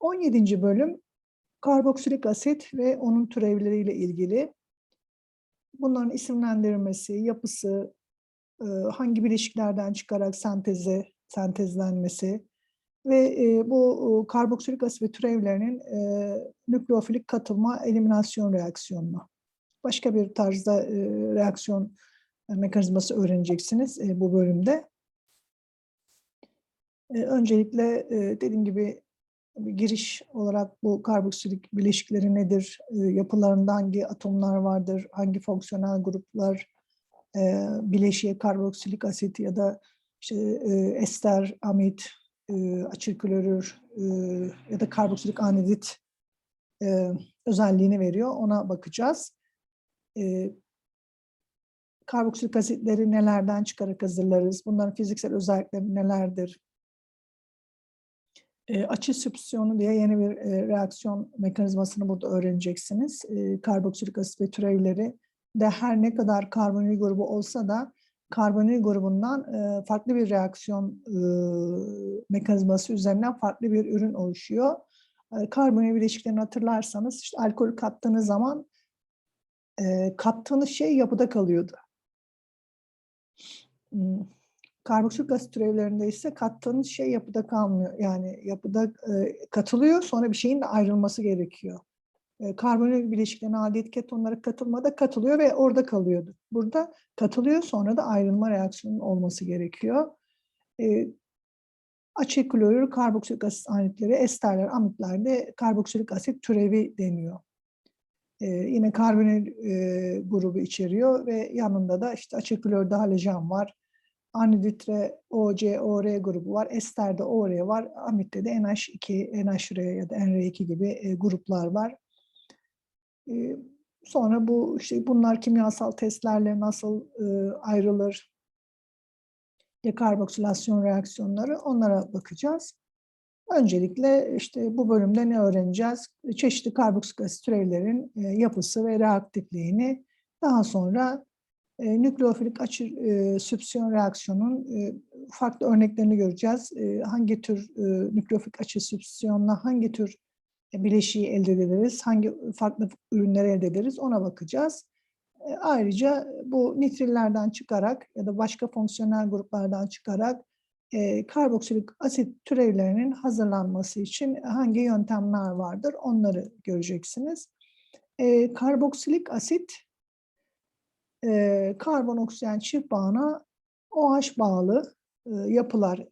17. bölüm karboksilik asit ve onun türevleriyle ilgili. Bunların isimlendirilmesi, yapısı, e, hangi bileşiklerden çıkarak senteze, sentezlenmesi ve e, bu e, karboksilik asit ve türevlerinin nükleofilik katılma eliminasyon reaksiyonunu. Başka bir tarzda reaksiyon mekanizması öğreneceksiniz bu bölümde. Öncelikle dediğim gibi giriş olarak bu karboksilik bileşikleri nedir? Yapılarında hangi atomlar vardır? Hangi fonksiyonel gruplar bileşiğe karboksilik asit ya da işte ester, amit, açıl klorür ya da karboksilik anidit özelliğini veriyor. Ona bakacağız. Karboksilik asitleri nelerden çıkarak hazırlarız? Bunların fiziksel özellikleri nelerdir? E, açı sübstiyonu diye yeni bir e, reaksiyon mekanizmasını burada öğreneceksiniz. E, karboksilik asit ve türevleri de her ne kadar karbonil grubu olsa da karbonil grubundan e, farklı bir reaksiyon mekanizması üzerinden farklı bir ürün oluşuyor. Karbonil bileşiklerini hatırlarsanız işte alkol kattığınız zaman kattığınız şey yapıda kalıyordu. Hmm Karboksilik asit türevlerinde ise kattığınız şey yapıda kalmıyor. Yani yapıda e, katılıyor sonra bir şeyin de ayrılması gerekiyor. E, karbonil bileşiklerine adiyet ketonlara katılmada katılıyor ve orada kalıyordu. Burada katılıyor sonra da ayrılma reaksiyonunun olması gerekiyor. E, açık klorür karboksilik asit anitleri, esterler, amitlerde karboksilik asit türevi deniyor. Ee, yine karbonil e, grubu içeriyor ve yanında da işte açık klorda halojen var, Anhidritre OCOR grubu var. Ester'de OR var. Amit'te de NH2, NHR ya da NR2 gibi e, gruplar var. E, sonra bu işte bunlar kimyasal testlerle nasıl e, ayrılır? Dekarboksilasyon reaksiyonları onlara bakacağız. Öncelikle işte bu bölümde ne öğreneceğiz? Çeşitli karboksik asit türevlerin e, yapısı ve reaktifliğini daha sonra e, nükleofilik açı e, sübsiyon reaksiyonun e, farklı örneklerini göreceğiz. E, hangi tür e, nükleofilik açı sübsiyonla hangi tür e, bileşiği elde ederiz, hangi farklı ürünleri elde ederiz ona bakacağız. E, ayrıca bu nitrillerden çıkarak ya da başka fonksiyonel gruplardan çıkarak e, karboksilik asit türevlerinin hazırlanması için hangi yöntemler vardır onları göreceksiniz. E, karboksilik asit e, karbon oksijen çift bağına OH bağlı e, yapılar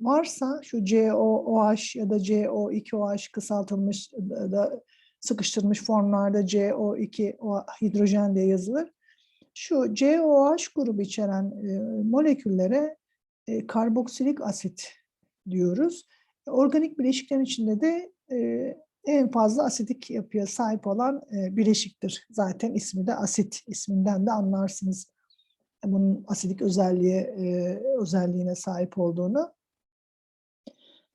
varsa şu COOH ya da CO2OH kısaltılmış da sıkıştırılmış formlarda CO2 hidrojen diye yazılır. Şu COOH grubu içeren e, moleküllere e, karboksilik asit diyoruz. Organik bileşiklerin içinde de e, en fazla asidik yapıya sahip olan e, bileşiktir. Zaten ismi de asit. isminden de anlarsınız bunun asidik özelliğe e, özelliğine sahip olduğunu.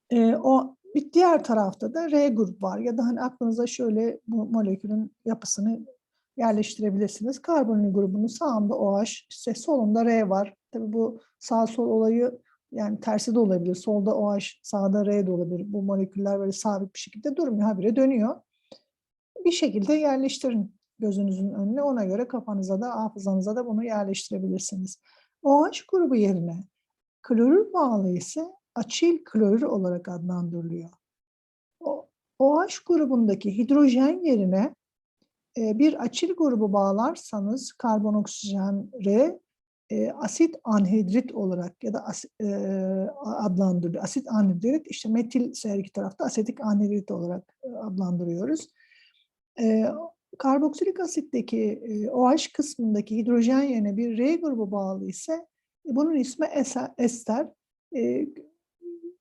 E, o bir diğer tarafta da R grup var ya da hani aklınıza şöyle bu molekülün yapısını yerleştirebilirsiniz. Karbonil grubunun sağında OH, işte solunda R var. Tabii bu sağ sol olayı yani tersi de olabilir. Solda OH, sağda R de olabilir. Bu moleküller böyle sabit bir şekilde durmuyor. Habire dönüyor. Bir şekilde yerleştirin gözünüzün önüne. Ona göre kafanıza da, hafızanıza da bunu yerleştirebilirsiniz. OH grubu yerine klorür bağlı ise açil klorür olarak adlandırılıyor. O, OH grubundaki hidrojen yerine e, bir açil grubu bağlarsanız karbon oksijen R e, asit anhidrit olarak ya da as, e, adlandırılıyor. Asit anhidrit işte metil her tarafta asetik anhidrit olarak e, adlandırıyoruz. E, karboksilik asitteki e, OH kısmındaki hidrojen yerine bir R grubu bağlı ise e, bunun ismi ester. E,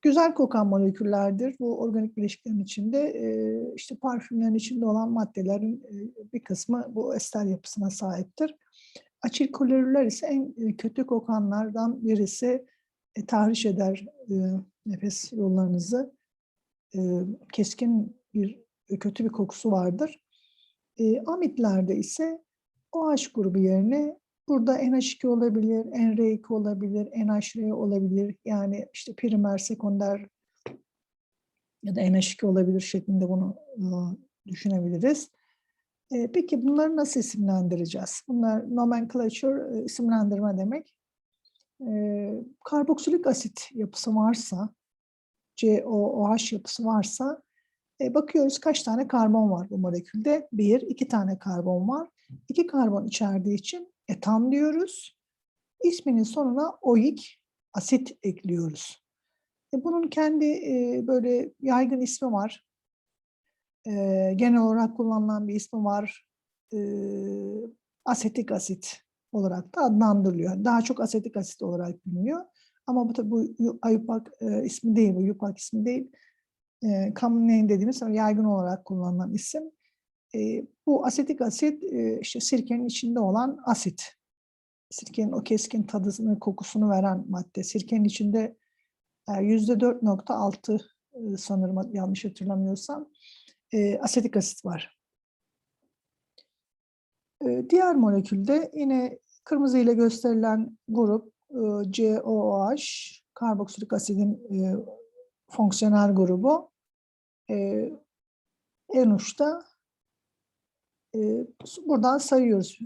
güzel kokan moleküllerdir. Bu organik bileşiklerin içinde e, işte parfümlerin içinde olan maddelerin e, bir kısmı bu ester yapısına sahiptir. Açil klorürler ise en e, kötü kokanlardan birisi e, tahriş eder e, nefes yollarınızı. E, keskin bir e, kötü bir kokusu vardır. E, amitlerde ise OH grubu yerine burada NH2 olabilir, NR2 olabilir, NHR olabilir. Yani işte primer, sekonder ya da NH2 olabilir şeklinde bunu e, düşünebiliriz. E, peki bunları nasıl isimlendireceğiz? Bunlar nomenclature e, isimlendirme demek. E, karboksilik asit yapısı varsa, COOH yapısı varsa e, bakıyoruz kaç tane karbon var bu molekülde? Bir, iki tane karbon var. İki karbon içerdiği için etan diyoruz. İsminin sonuna oik asit ekliyoruz. E, bunun kendi böyle yaygın ismi var. E, genel olarak kullanılan bir ismi var. E, asetik asit olarak da adlandırılıyor. Daha çok asetik asit olarak biliniyor. Ama bu tabi bu ayupak e, ismi değil, bu yupak ismi değil. E, common name dediğimiz yaygın olarak kullanılan isim. E, bu asetik asit e, işte sirkenin içinde olan asit. Sirkenin o keskin tadını, kokusunu veren madde. Sirkenin içinde yüzde 4.6 e, sanırım yanlış hatırlamıyorsam e, asetik asit var. E, diğer molekülde yine kırmızı ile gösterilen grup e, COOH, karboksilik asidin e, fonksiyonel grubu. E, en uçta e, buradan sayıyoruz.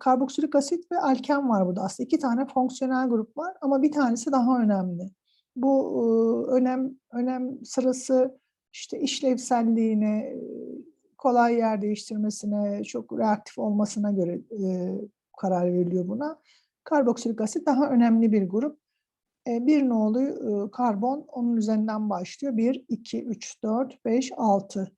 Karboksilik asit ve alken var burada. Aslında iki tane fonksiyonel grup var ama bir tanesi daha önemli. Bu e, önem önem sırası işte işlevselliğine, kolay yer değiştirmesine, çok reaktif olmasına göre e, karar veriliyor buna. Karboksilik asit daha önemli bir grup. E, bir nolu e, karbon onun üzerinden başlıyor. 1, 2, 3, 4, 5, 6.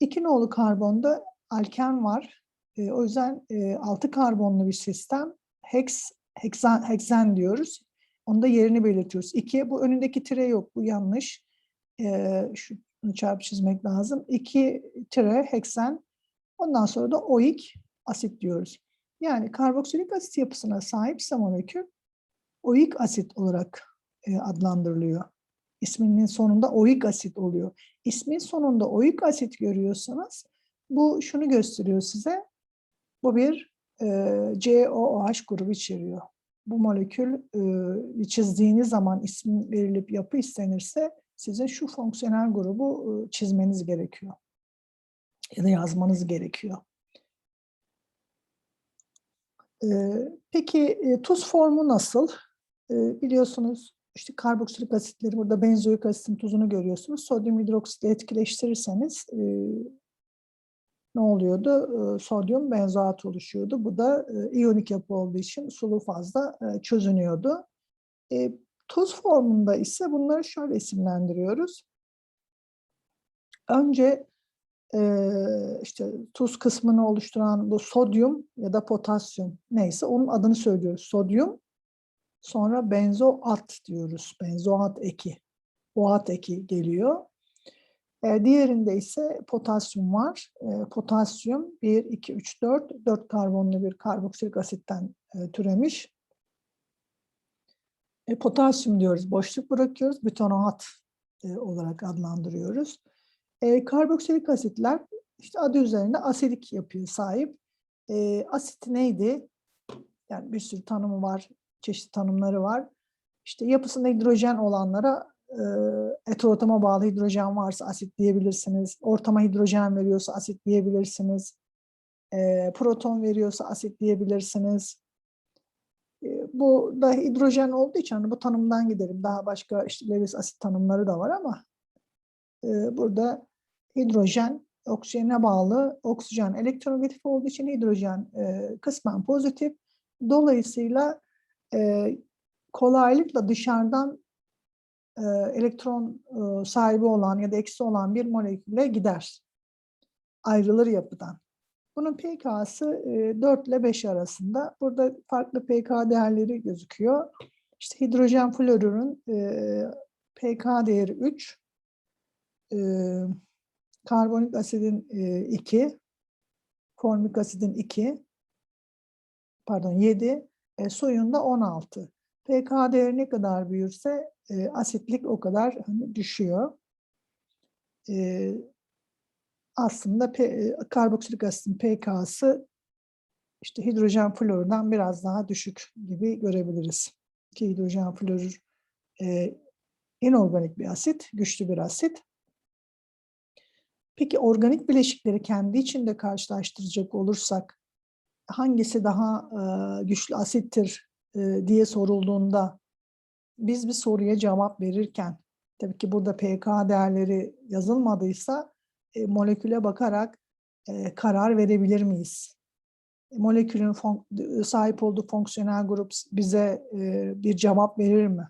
2 nolu karbonda alken var. E, o yüzden e, 6 karbonlu bir sistem. Hex, heksen, heksen diyoruz. Onda yerini belirtiyoruz. 2, bu önündeki tire yok. Bu yanlış. E, şu çarpı çizmek lazım. 2 tire heksen. Ondan sonra da oik asit diyoruz. Yani karboksilik asit yapısına sahipse molekül oik asit olarak e, adlandırılıyor. İsminin sonunda oik asit oluyor. İsmin sonunda oik asit görüyorsanız bu şunu gösteriyor size. Bu bir e, COOH grubu içeriyor. Bu molekül e, çizdiğiniz zaman isim verilip yapı istenirse size şu fonksiyonel grubu e, çizmeniz gerekiyor. Ya da yazmanız gerekiyor. Peki tuz formu nasıl? Biliyorsunuz işte karboksilik asitleri burada benzoik asitin tuzunu görüyorsunuz. Sodyum hidroksitle etkileştirirseniz ne oluyordu? Sodyum benzoat oluşuyordu. Bu da iyonik yapı olduğu için sulu fazla çözünüyordu. Tuz formunda ise bunları şöyle isimlendiriyoruz. Önce e, işte tuz kısmını oluşturan bu sodyum ya da potasyum neyse onun adını söylüyoruz. Sodyum Sonra benzoat diyoruz. Benzoat eki. Oat eki geliyor. E, diğerinde ise potasyum var. E, potasyum 1, 2, 3, 4. 4 karbonlu bir karboksilik asitten e, türemiş. E, potasyum diyoruz. Boşluk bırakıyoruz. Bütanoat e, olarak adlandırıyoruz. E, karboksilik asitler işte adı üzerinde asidik yapıya sahip. E, asit neydi? Yani bir sürü tanımı var çeşitli tanımları var. İşte yapısında hidrojen olanlara e, heterotoma bağlı hidrojen varsa asit diyebilirsiniz. Ortama hidrojen veriyorsa asit diyebilirsiniz. E, proton veriyorsa asit diyebilirsiniz. Bu da hidrojen olduğu için hani bu tanımdan gidelim. Daha başka işte Lewis asit tanımları da var ama e, burada hidrojen oksijene bağlı, oksijen elektronegatif olduğu için hidrojen e, kısmen pozitif. Dolayısıyla e, kolaylıkla dışarıdan e, elektron e, sahibi olan ya da eksi olan bir moleküle gider. Ayrılır yapıdan. Bunun pK'sı e, 4 ile 5 arasında. Burada farklı pK değerleri gözüküyor. İşte hidrojen florürün e, pK değeri 3, e, karbonik asidin e, 2, formik asidin 2, pardon 7, e, suyunda 16. pK değeri ne kadar büyürse e, asitlik o kadar hani, düşüyor. Aslında pe, e, karboksilik asitin pK'sı işte hidrojen flordan biraz daha düşük gibi görebiliriz. Ki hidrojen florür e, inorganik bir asit, güçlü bir asit. Peki organik bileşikleri kendi içinde karşılaştıracak olursak hangisi daha e, güçlü asittir e, diye sorulduğunda biz bir soruya cevap verirken tabii ki burada pK değerleri yazılmadıysa e, moleküle bakarak e, karar verebilir miyiz? Molekülün fon- sahip olduğu fonksiyonel grup bize e, bir cevap verir mi?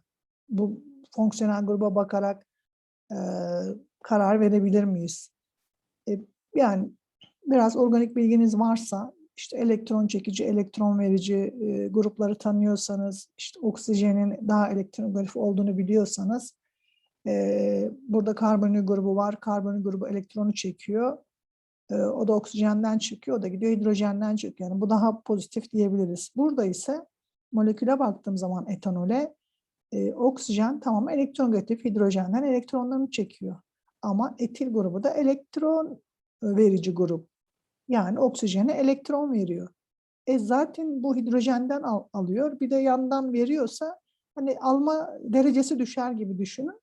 Bu fonksiyonel gruba bakarak e, karar verebilir miyiz? E, yani biraz organik bilginiz varsa işte elektron çekici, elektron verici e, grupları tanıyorsanız, işte oksijenin daha elektronegatif olduğunu biliyorsanız, e, burada karbonil grubu var, karbonil grubu elektronu çekiyor, e, o da oksijenden çıkıyor, o da gidiyor hidrojenden çıkıyor. Yani bu daha pozitif diyebiliriz. Burada ise moleküle baktığım zaman etanole, e, oksijen tamam elektronegatif, hidrojenden elektronlarını çekiyor. Ama etil grubu da elektron verici grup. Yani oksijene elektron veriyor. E zaten bu hidrojenden al, alıyor. Bir de yandan veriyorsa hani alma derecesi düşer gibi düşünün.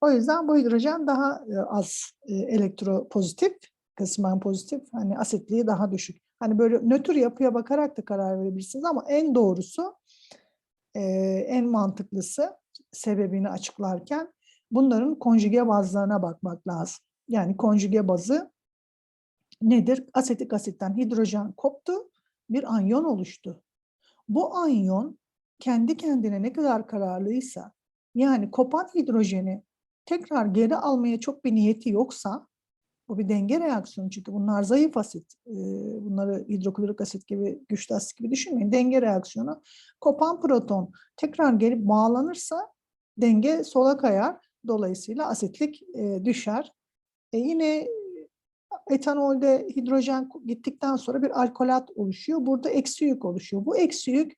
O yüzden bu hidrojen daha e, az e, elektropozitif, kısmen pozitif. Hani asitliği daha düşük. Hani böyle nötr yapıya bakarak da karar verebilirsiniz ama en doğrusu, e, en mantıklısı sebebini açıklarken bunların konjüge bazlarına bakmak lazım. Yani konjüge bazı nedir? Asetik asitten hidrojen koptu, bir anyon oluştu. Bu anyon kendi kendine ne kadar kararlıysa, yani kopan hidrojeni tekrar geri almaya çok bir niyeti yoksa, bu bir denge reaksiyonu çünkü bunlar zayıf asit. Bunları hidroklorik asit gibi, güçlü asit gibi düşünmeyin. Denge reaksiyonu. Kopan proton tekrar gelip bağlanırsa denge sola kayar. Dolayısıyla asitlik düşer. E yine etanolde hidrojen gittikten sonra bir alkolat oluşuyor. Burada eksi yük oluşuyor. Bu eksi yük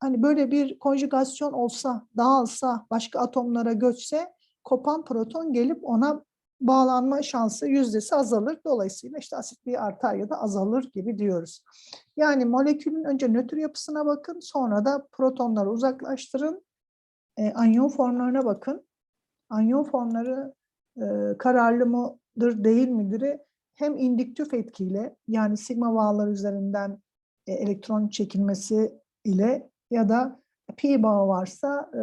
hani böyle bir konjugasyon olsa, dağılsa, başka atomlara göçse kopan proton gelip ona bağlanma şansı yüzdesi azalır. Dolayısıyla işte asitliği artar ya da azalır gibi diyoruz. Yani molekülün önce nötr yapısına bakın, sonra da protonları uzaklaştırın. E, anyon formlarına bakın. Anyon formları e, kararlı mıdır, değil midir? hem indüktif etkiyle yani sigma bağlar üzerinden e, elektron çekilmesi ile ya da pi bağı varsa e,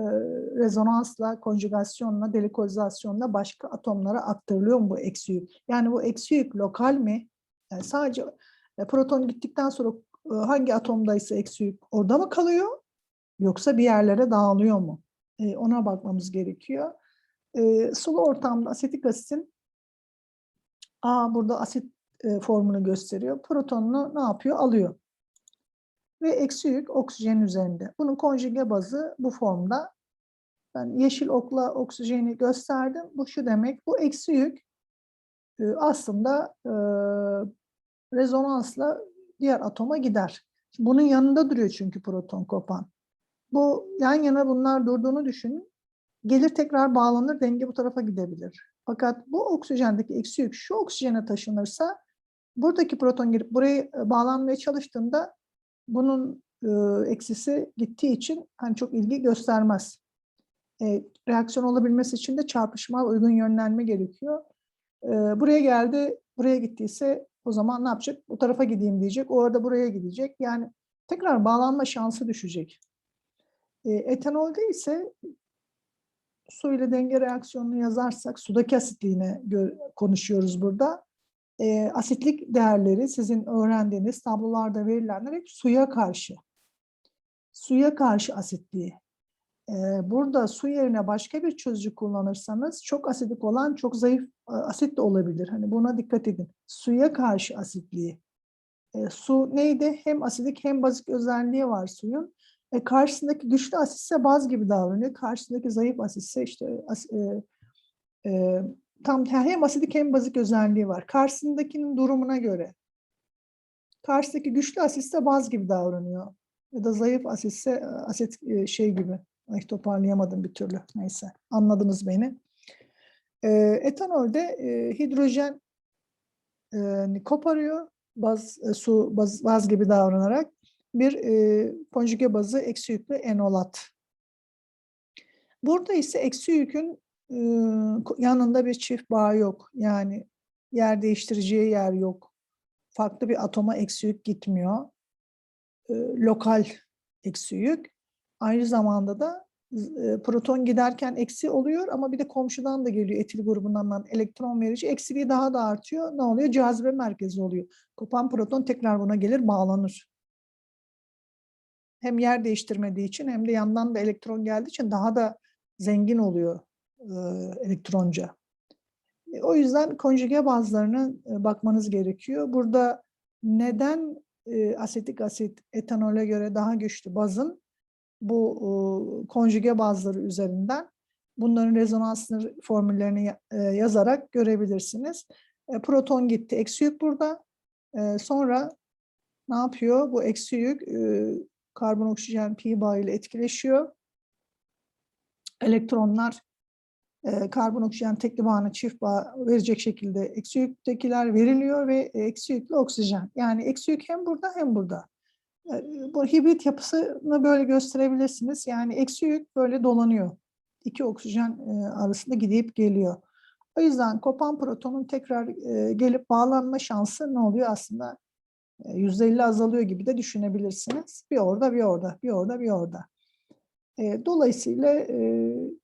rezonansla, konjugasyonla, delikolizasyonla başka atomlara aktarılıyor mu bu eksi yük? Yani bu eksi yük lokal mi? Yani sadece e, proton gittikten sonra e, hangi atomdaysa eksi yük orada mı kalıyor? Yoksa bir yerlere dağılıyor mu? E, ona bakmamız gerekiyor. E, sulu ortamda asetik asitin A burada asit e, formunu gösteriyor. Protonunu ne yapıyor? Alıyor. Ve eksi yük oksijen üzerinde. Bunun konjüge bazı bu formda. Ben yeşil okla oksijeni gösterdim. Bu şu demek. Bu eksi yük e, aslında e, rezonansla diğer atoma gider. Bunun yanında duruyor çünkü proton kopan. Bu yan yana bunlar durduğunu düşünün. Gelir tekrar bağlanır, denge bu tarafa gidebilir. Fakat bu oksijendeki eksi yük şu oksijene taşınırsa buradaki proton girip buraya e, bağlanmaya çalıştığında bunun e, eksisi gittiği için hani çok ilgi göstermez. E, reaksiyon olabilmesi için de çarpışma uygun yönlenme gerekiyor. E, buraya geldi, buraya gittiyse o zaman ne yapacak? Bu tarafa gideyim diyecek. O arada buraya gidecek. Yani tekrar bağlanma şansı düşecek. E, etanolde ise su ile denge reaksiyonunu yazarsak sudaki asitliğine konuşuyoruz burada. E, asitlik değerleri sizin öğrendiğiniz tablolarda verilenler hep suya karşı. Suya karşı asitliği. E, burada su yerine başka bir çözücü kullanırsanız çok asidik olan çok zayıf asit de olabilir. Hani buna dikkat edin. Suya karşı asitliği. E, su neydi? Hem asidik hem bazik özelliği var suyun. E, karşısındaki güçlü asitse baz gibi davranıyor. Karşısındaki zayıf asitse işte as, e, e, tam hem asidik hem bazik özelliği var. Karşısındakinin durumuna göre. Karşısındaki güçlü asitse baz gibi davranıyor. Ya da zayıf asitse asit e, şey gibi. Ay toparlayamadım bir türlü. Neyse anladınız beni. E, etanolde e, hidrojen e, koparıyor. Baz, e, su baz, baz gibi davranarak bir e, konjüge bazı eksi yüklü enolat. Burada ise eksi yükün e, yanında bir çift bağ yok. Yani yer değiştireceği yer yok. Farklı bir atoma eksi yük gitmiyor. Lokal eksi yük. Aynı zamanda da proton giderken eksi oluyor ama bir de komşudan da geliyor etil grubundan elektron verici. Eksiliği daha da artıyor. Ne oluyor? Cazibe merkezi oluyor. Kopan proton tekrar buna gelir, bağlanır. Hem yer değiştirmediği için hem de yandan da elektron geldiği için daha da zengin oluyor e, elektronca. E, o yüzden konjüge bazlarına e, bakmanız gerekiyor. Burada neden asetik asit etanole göre daha güçlü bazın bu e, konjüge bazları üzerinden bunların rezonans formüllerini yazarak görebilirsiniz. Proton gitti, eksi yük burada. Sonra ne yapıyor? Bu eksi yük karbon oksijen pi bağı ile etkileşiyor. Elektronlar e, karbon oksijen tekli bağına çift bağ verecek şekilde eksi yüktekiler veriliyor ve eksi yüklü oksijen. Yani eksi yük hem burada hem burada. E, bu hibrit yapısını böyle gösterebilirsiniz. Yani eksi yük böyle dolanıyor. İki oksijen e, arasında gidip geliyor. O yüzden kopan protonun tekrar e, gelip bağlanma şansı ne oluyor aslında? %50 azalıyor gibi de düşünebilirsiniz. Bir orada, bir orada, bir orada, bir orada. Dolayısıyla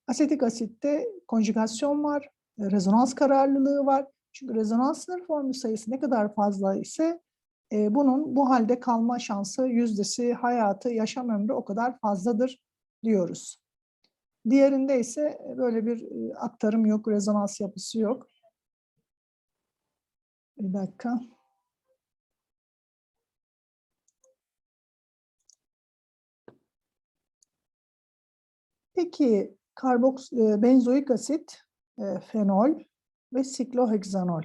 asetik asitte konjugasyon var, rezonans kararlılığı var. Çünkü rezonans sınır formül sayısı ne kadar fazla ise bunun bu halde kalma şansı, yüzdesi, hayatı, yaşam ömrü o kadar fazladır diyoruz. Diğerinde ise böyle bir aktarım yok, rezonans yapısı yok. Bir dakika. Peki karboks, e, benzoik asit, e, fenol ve sikloheksanol.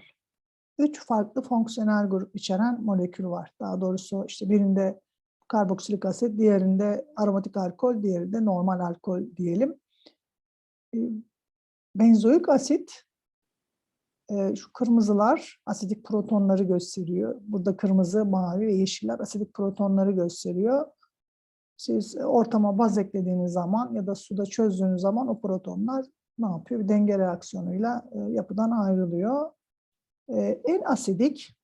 Üç farklı fonksiyonel grup içeren molekül var. Daha doğrusu işte birinde karboksilik asit, diğerinde aromatik alkol, diğerinde normal alkol diyelim. E, benzoik asit, şu kırmızılar asidik protonları gösteriyor. Burada kırmızı, mavi ve yeşiller asidik protonları gösteriyor. Siz ortama baz eklediğiniz zaman ya da suda çözdüğünüz zaman o protonlar ne yapıyor? Bir denge reaksiyonuyla e, yapıdan ayrılıyor. E, en asidik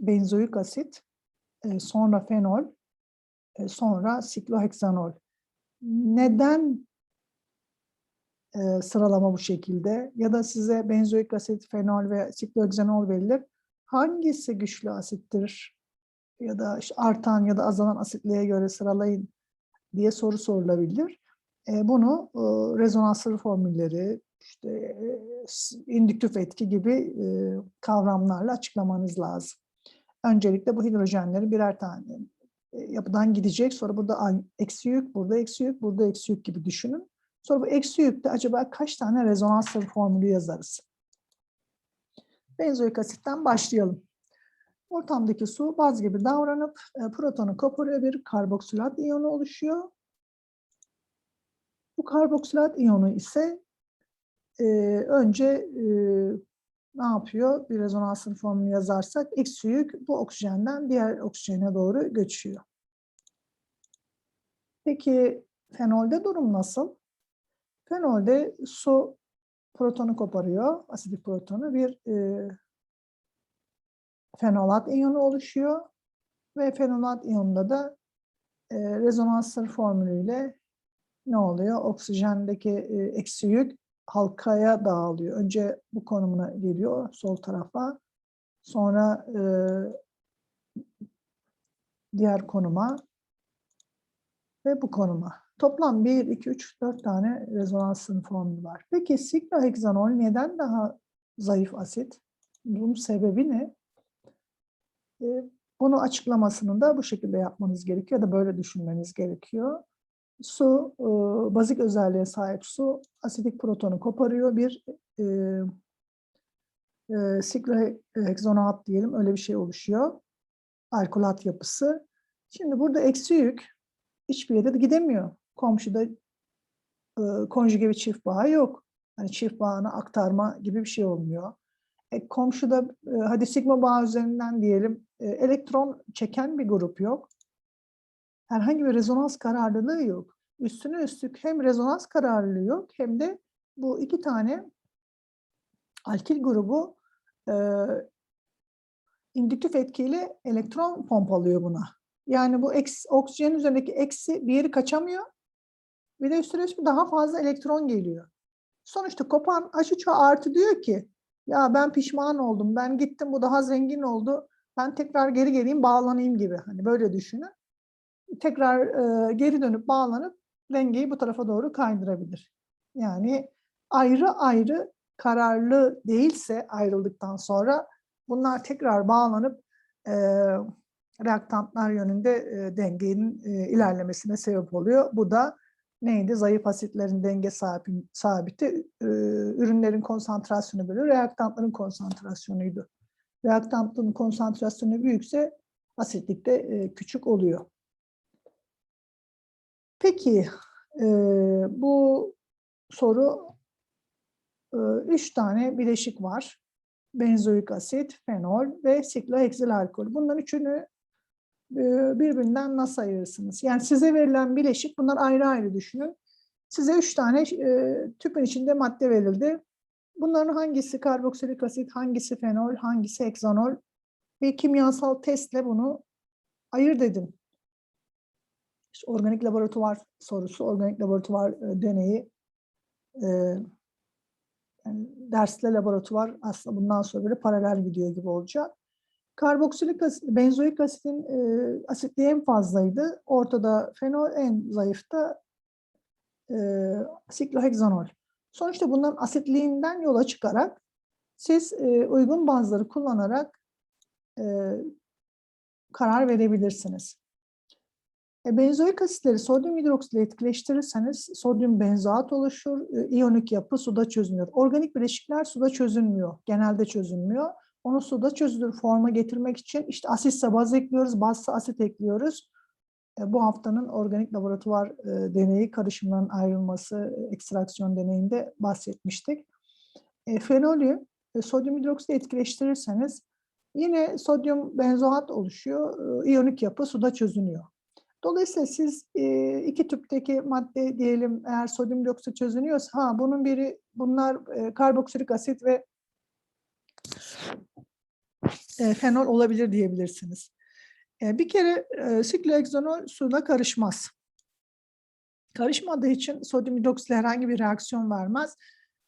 benzoik asit, e, sonra fenol, sonra sikloheksanol. Neden sıralama bu şekilde? Ya da size benzoik asit, fenol ve sikloheksanol verilir. Hangisi güçlü asittir? Ya da işte artan ya da azalan asitliğe göre sıralayın diye soru sorulabilir. E, bunu e, rezonans formülleri, işte e, indüktif etki gibi kavramlarla açıklamanız lazım. Öncelikle bu hidrojenleri birer tane yapıdan gidecek. Sonra burada eksi yük, burada eksi yük, burada eksi yük gibi düşünün. Sonra bu eksi yükte acaba kaç tane rezonans formülü yazarız? Benzoik asitten başlayalım. Ortamdaki su baz gibi davranıp e, protonu koparıyor bir karboksilat iyonu oluşuyor. Bu karboksilat iyonu ise e, önce e, ne yapıyor? Bir rezonansın formunu yazarsak eksi yük bu oksijenden diğer oksijene doğru göçüyor. Peki fenolde durum nasıl? Fenolde su protonu koparıyor, asidik protonu bir e, fenolat iyonu oluşuyor ve fenolat iyonunda da e, rezonans formülüyle ne oluyor? Oksijendeki e, eksi yük halkaya dağılıyor. Önce bu konumuna geliyor sol tarafa. Sonra e, diğer konuma ve bu konuma. Toplam 1, 2, 3, 4 tane rezonansın formülü var. Peki sikloheksanol neden daha zayıf asit? Bunun sebebi ne? Bunu açıklamasını da bu şekilde yapmanız gerekiyor ya da böyle düşünmeniz gerekiyor. Su, bazik özelliğe sahip su, asidik protonu koparıyor. Bir e, e, diyelim, öyle bir şey oluşuyor. Alkolat yapısı. Şimdi burada eksi yük hiçbir yere de gidemiyor. Komşuda e, konjüge bir çift bağı yok. Hani çift bağını aktarma gibi bir şey olmuyor. E, komşuda e, hadi sigma bağı üzerinden diyelim e, elektron çeken bir grup yok. Herhangi bir rezonans kararlılığı yok. Üstüne üstlük hem rezonans kararlılığı yok hem de bu iki tane alkil grubu e, indüktif etkiyle elektron pompalıyor buna. Yani bu eksi, oksijenin üzerindeki eksi bir yeri kaçamıyor. Bir de üstüne üstlük daha fazla elektron geliyor. Sonuçta kopan H3O artı diyor ki ya ben pişman oldum, ben gittim bu daha zengin oldu, ben tekrar geri geleyim bağlanayım gibi. Hani böyle düşünün. Tekrar e, geri dönüp bağlanıp dengeyi bu tarafa doğru kaydırabilir. Yani ayrı ayrı kararlı değilse ayrıldıktan sonra bunlar tekrar bağlanıp e, reaktantlar yönünde e, dengenin e, ilerlemesine sebep oluyor. Bu da neydi? Zayıf asitlerin denge sabi- sabiti ürünlerin konsantrasyonu bölü reaktantların konsantrasyonuydu. Reaktantların konsantrasyonu büyükse asitlik de küçük oluyor. Peki bu soru üç tane bileşik var. Benzoik asit, fenol ve sikloheksil alkol. Bunların üçünü birbirinden nasıl ayırırsınız? Yani size verilen bileşik, bunlar ayrı ayrı düşünün. Size üç tane tüpün içinde madde verildi. Bunların hangisi karboksilik asit, hangisi fenol, hangisi heksanol? Bir kimyasal testle bunu ayırt edin. İşte organik laboratuvar sorusu, organik laboratuvar deneyi, yani dersle laboratuvar aslında bundan sonra böyle paralel gidiyor gibi olacak. Karboksilik asit, benzoik asitin e, asitliği en fazlaydı. Ortada fenol en zayıfta e, sikloheksanol. Sonuçta bunların asitliğinden yola çıkarak siz e, uygun bazları kullanarak e, karar verebilirsiniz. E, benzoik asitleri sodyum hidroksit ile etkileştirirseniz sodyum benzoat oluşur, e, iyonik yapı suda çözünür. Organik bileşikler suda çözünmüyor, genelde çözünmüyor. Onu suda çözülür forma getirmek için işte asitse baz ekliyoruz, bazsa asit ekliyoruz. E, bu haftanın organik laboratuvar e, deneyi karışımların ayrılması, e, ekstraksiyon deneyinde bahsetmiştik. E, fenolü e, sodyum hidroksit etkileştirirseniz yine sodyum benzoat oluşuyor, e, iyonik yapı suda çözünüyor. Dolayısıyla siz iki tüpteki madde diyelim eğer sodyum dioksit çözünüyorsa ha bunun biri bunlar karboksilik asit ve e, fenol olabilir diyebilirsiniz. E, bir kere e, sikloheksanol suyla karışmaz. Karışmadığı için sodyum hidroksit herhangi bir reaksiyon vermez.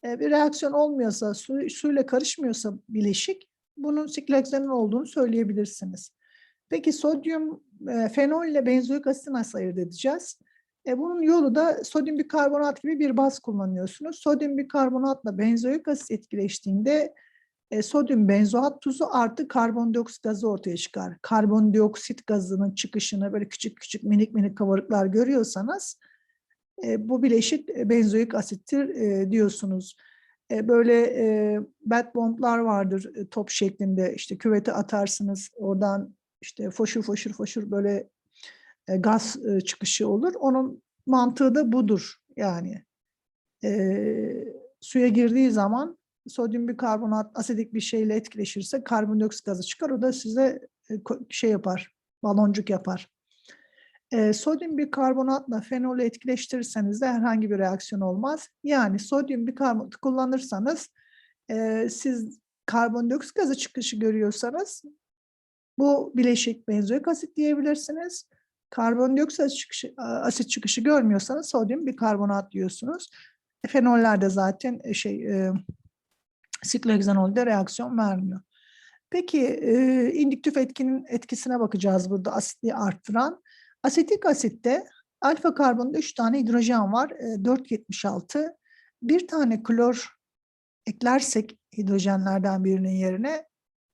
E, bir reaksiyon olmuyorsa, su, suyla karışmıyorsa bileşik bunun sikloheksanol olduğunu söyleyebilirsiniz. Peki sodyum e, fenol ile benzoik asiti nasıl ayırt edeceğiz? E, bunun yolu da sodyum bikarbonat gibi bir baz kullanıyorsunuz. Sodyum bikarbonatla benzoik asit etkileştiğinde e, sodyum benzoat tuzu artı karbondioksit gazı ortaya çıkar. Karbondioksit gazının çıkışını böyle küçük küçük minik minik kabarıklar görüyorsanız e, bu bileşik benzoik asittir e, diyorsunuz. E, böyle e, bad bondlar vardır e, top şeklinde işte küvete atarsınız oradan işte foşur foşur foşur böyle e, gaz e, çıkışı olur. Onun mantığı da budur yani. E, suya girdiği zaman sodyum bikarbonat asidik bir şeyle etkileşirse karbondioksit gazı çıkar. O da size e, şey yapar, baloncuk yapar. E, sodyum bikarbonatla fenolü etkileştirirseniz de herhangi bir reaksiyon olmaz. Yani sodyum bikarbonat kullanırsanız e, siz karbondioksit gazı çıkışı görüyorsanız bu bileşik benzoik asit diyebilirsiniz. Karbondioksit çıkışı, asit çıkışı görmüyorsanız sodyum bikarbonat diyorsunuz. Fenoller de zaten e, şey e, sikloheksanolde reaksiyon vermiyor. Peki e, indüktif etkinin etkisine bakacağız burada asitliği arttıran. Asetik asitte alfa karbonda 3 tane hidrojen var. E, 4,76. Bir tane klor eklersek hidrojenlerden birinin yerine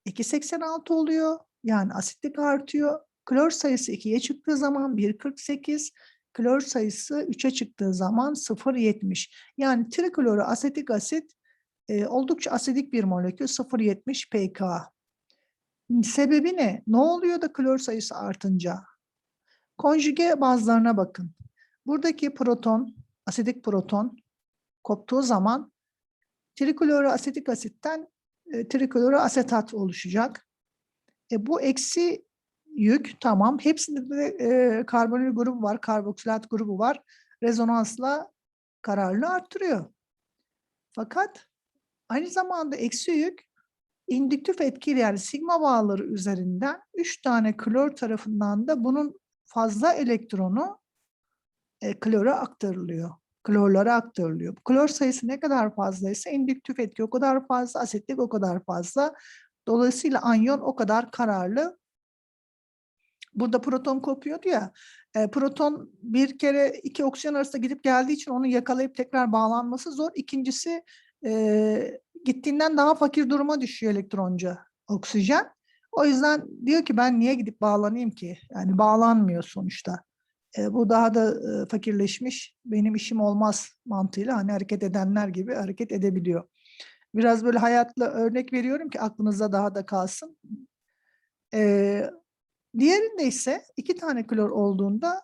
2,86 oluyor. Yani asitlik artıyor. Klor sayısı 2'ye çıktığı zaman 1,48. Klor sayısı 3'e çıktığı zaman 0,70. Yani trikloro asetik asit e, oldukça asidik bir molekül 0,70 pK. Sebebi ne? Ne oluyor da klor sayısı artınca? Konjüge bazlarına bakın. Buradaki proton, asidik proton koptuğu zaman trikloro asetik asitten e, trikloro asetat oluşacak. E, bu eksi yük tamam. Hepsinde de e, karbonil grubu var, karboksilat grubu var. Rezonansla kararlılığı arttırıyor. Fakat aynı zamanda eksi yük indüktif etkiyle yani sigma bağları üzerinden 3 tane klor tarafından da bunun fazla elektronu e, klora aktarılıyor. Klorlara aktarılıyor. Klor sayısı ne kadar fazlaysa indüktif etki o kadar fazla, asitlik o kadar fazla. Dolayısıyla anyon o kadar kararlı. Burada proton kopuyordu ya. E, proton bir kere iki oksijen arasında gidip geldiği için onu yakalayıp tekrar bağlanması zor. İkincisi e, gittiğinden daha fakir duruma düşüyor elektronca oksijen. O yüzden diyor ki ben niye gidip bağlanayım ki? Yani bağlanmıyor sonuçta. E, bu daha da e, fakirleşmiş, benim işim olmaz mantığıyla hani hareket edenler gibi hareket edebiliyor. Biraz böyle hayatla örnek veriyorum ki aklınızda daha da kalsın. E, diğerinde ise iki tane klor olduğunda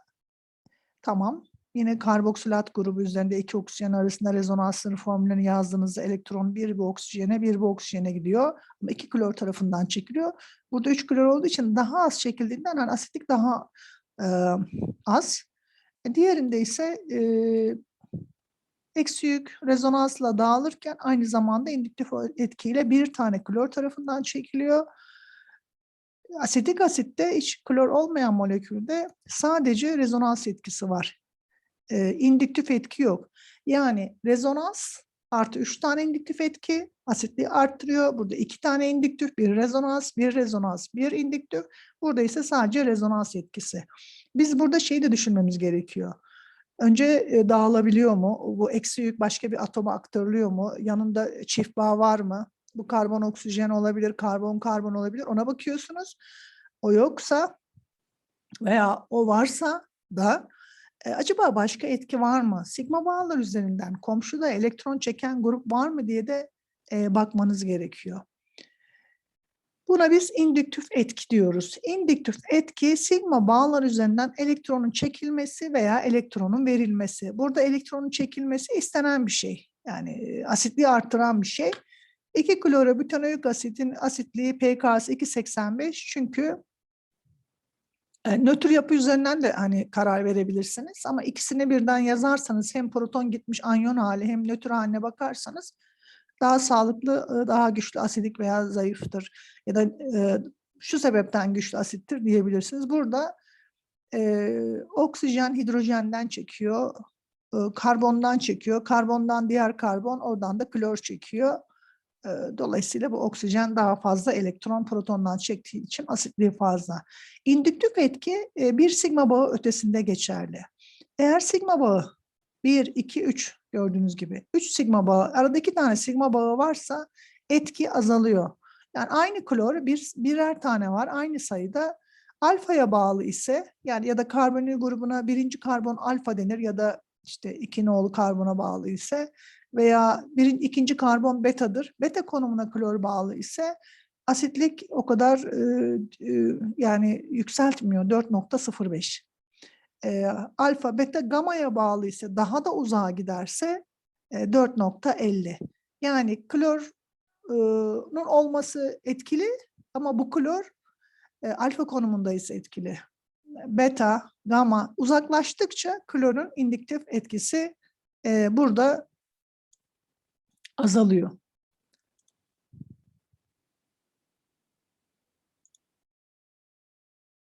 tamam yine karboksilat grubu üzerinde iki oksijen arasında rezonansların formüllerini yazdığınızda elektron bir bu oksijene bir bu oksijene gidiyor. Ama iki klor tarafından çekiliyor. Burada üç klor olduğu için daha az çekildiğinden hani asitlik daha e, az. E, diğerinde ise e, eksi yük rezonansla dağılırken aynı zamanda indüktif etkiyle bir tane klor tarafından çekiliyor. Asetik asitte hiç klor olmayan molekülde sadece rezonans etkisi var. E, indüktif etki yok. Yani rezonans artı üç tane indüktif etki asitliği arttırıyor. Burada iki tane indüktif, bir rezonans, bir rezonans, bir indüktif. Burada ise sadece rezonans etkisi. Biz burada şeyi de düşünmemiz gerekiyor. Önce e, dağılabiliyor mu? Bu eksi yük başka bir atoma aktarılıyor mu? Yanında çift bağ var mı? Bu karbon oksijen olabilir, karbon karbon olabilir. Ona bakıyorsunuz. O yoksa veya o varsa da e, acaba başka etki var mı? Sigma bağlar üzerinden komşuda elektron çeken grup var mı diye de e, bakmanız gerekiyor. Buna biz indüktif etki diyoruz. İndüktif etki sigma bağlar üzerinden elektronun çekilmesi veya elektronun verilmesi. Burada elektronun çekilmesi istenen bir şey. Yani e, asitliği arttıran bir şey. 2 klorobutanoik asitin asitliği pK'sı 2.85 çünkü e, nötr yapı üzerinden de hani karar verebilirsiniz ama ikisini birden yazarsanız hem proton gitmiş anyon hali hem nötr haline bakarsanız daha sağlıklı, daha güçlü asidik veya zayıftır ya da e, şu sebepten güçlü asittir diyebilirsiniz. Burada e, oksijen hidrojenden çekiyor, e, karbondan çekiyor, karbondan diğer karbon, oradan da klor çekiyor. Dolayısıyla bu oksijen daha fazla elektron protondan çektiği için asitliği fazla. İndüktif etki bir sigma bağı ötesinde geçerli. Eğer sigma bağı 1, 2, 3 gördüğünüz gibi 3 sigma bağı, arada iki tane sigma bağı varsa etki azalıyor. Yani aynı klor bir, birer tane var aynı sayıda alfaya bağlı ise yani ya da karbonil grubuna birinci karbon alfa denir ya da işte iki nolu karbona bağlı ise veya birin, ikinci karbon betadır. Beta konumuna klor bağlı ise asitlik o kadar e, e, yani yükseltmiyor 4.05 e, alfa, beta, gama'ya bağlı ise daha da uzağa giderse e, 4.50. Yani klorun olması etkili ama bu klor e, alfa konumunda ise etkili. Beta, gama uzaklaştıkça klorun indüktif etkisi e, burada azalıyor.